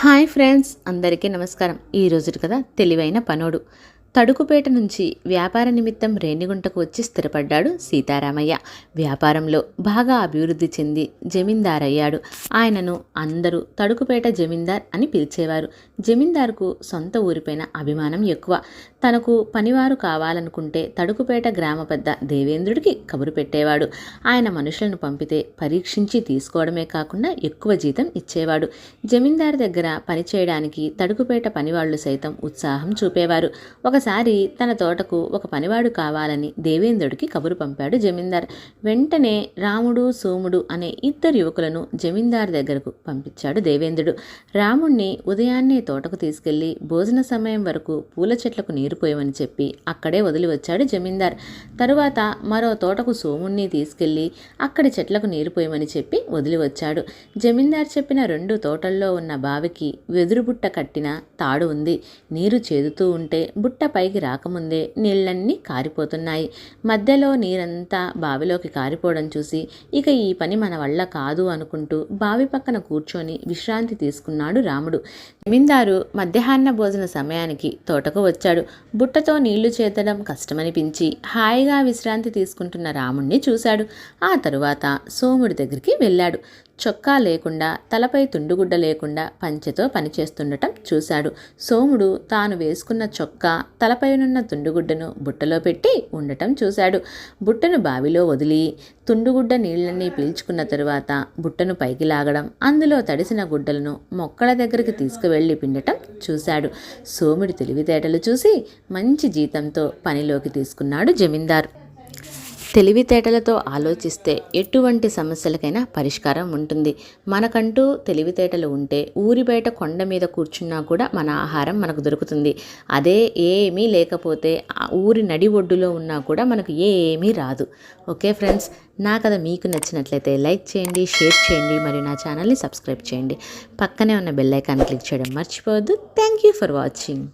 Hi friends అందరికీ నమస్కారం. ఈరోజు కదా తెలివైన పనోడు. తడుకుపేట నుంచి వ్యాపార నిమిత్తం రేణిగుంటకు వచ్చి స్థిరపడ్డాడు సీతారామయ్య. వ్యాపారంలో బాగా అభివృద్ధి చెంది జమీందార్ అయ్యాడు ఆయనను అందరూ తడుకుపేట జమీందార్ అని పిలిచేవారు. జమీందార్కు సొంత ఊరిపైన అభిమానం ఎక్కువ. తనకు పనివారు కావాలనుకుంటే తడుకుపేట గ్రామ పెద్ద దేవేంద్రుడికి కబురు పెట్టేవాడు. ఆయన మనుషులను పంపితే పరీక్షించి తీసుకోవడమే కాకుండా ఎక్కువ జీతం ఇచ్చేవాడు. జమీందార్ దగ్గర పనిచేయడానికి తడుకుపేట పనివాళ్ళు సైతం ఉత్సాహం చూపేవారు. ఒక ఒకసారి తన తోటకు ఒక పనివాడు కావాలని దేవేంద్రుడికి కబురు పంపాడు జమీందార్. వెంటనే రాముడు సోముడు అనే ఇద్దరు యువకులను జమీందార్ దగ్గరకు పంపించాడు దేవేంద్రుడు. రాముణ్ణి ఉదయాన్నే తోటకు తీసుకెళ్ళి భోజన సమయం వరకు పూల చెట్లకు నీరు పోయమని చెప్పి అక్కడే వదిలి వచ్చాడు జమీందార్. తరువాత మరో తోటకు సోముణ్ణి తీసుకెళ్ళి అక్కడి చెట్లకు నీరు పోయమని చెప్పి వదిలి వచ్చాడు. జమీందార్ చెప్పిన రెండు తోటల్లో ఉన్న బావికి వెదురు బుట్ట కట్టిన తాడు ఉంది. నీరు చేదుతూ ఉంటే బుట్ట పైకి రాకముందే నీళ్ళన్నీ కారిపోతున్నాయి. మధ్యలో నీరంతా బావిలోకి కారిపోవడం చూసి ఇక ఈ పని మన వల్ల కాదు అనుకుంటూ బావి పక్కన కూర్చొని విశ్రాంతి తీసుకున్నాడు రాముడు. జమీందారు మధ్యాహ్న భోజన సమయానికి తోటకు వచ్చాడు. బుట్టతో నీళ్ళు చేతడం కష్టమనిపించి హాయిగా విశ్రాంతి తీసుకుంటున్న రాముణ్ణి చూశాడు. ఆ తరువాత సోముడి దగ్గరికి వెళ్ళాడు. చొక్కా లేకుండా తలపై తుండుగుడ్డ లేకుండా పంచెతో పనిచేస్తుండటం చూశాడు. సోముడు తాను వేసుకున్న చొక్కా తలపైనున్న తుండుగుడ్డను బుట్టలో పెట్టి ఉండటం చూశాడు. బుట్టను బావిలో వదిలి తుండుగుడ్డ నీళ్ళన్నీ పీల్చుకున్న తరువాత బుట్టను పైకి లాగడం అందులో తడిసిన గుడ్డలను మొక్కల దగ్గరికి తీసుకువెళ్ళి పిండటం చూశాడు. సోముడి తెలివితేటలు చూసి మంచి జీతంతో పనిలోకి తీసుకున్నాడు జమీందారు. తెలివితేటలతో ఆలోచిస్తే ఎటువంటి సమస్యలకైనా పరిష్కారం ఉంటుంది. మనకంటూ తెలివితేటలు ఉంటే ఊరి బయట కొండ మీద కూర్చున్నా కూడా మన ఆహారం మనకు దొరుకుతుంది. అదే ఏమీ లేకపోతే ఊరి నడి ఒడ్డులో ఉన్నా కూడా మనకు ఏమీ రాదు. Okay friends? నా కథ మీకు నచ్చినట్లయితే లైక్ చేయండి షేర్ చేయండి మరియు నా ఛానల్ని సబ్స్క్రైబ్ చేయండి. పక్కనే ఉన్న బెల్ ఐకాన్ క్లిక్ చేయడం మర్చిపోవద్దు. Thank you for watching.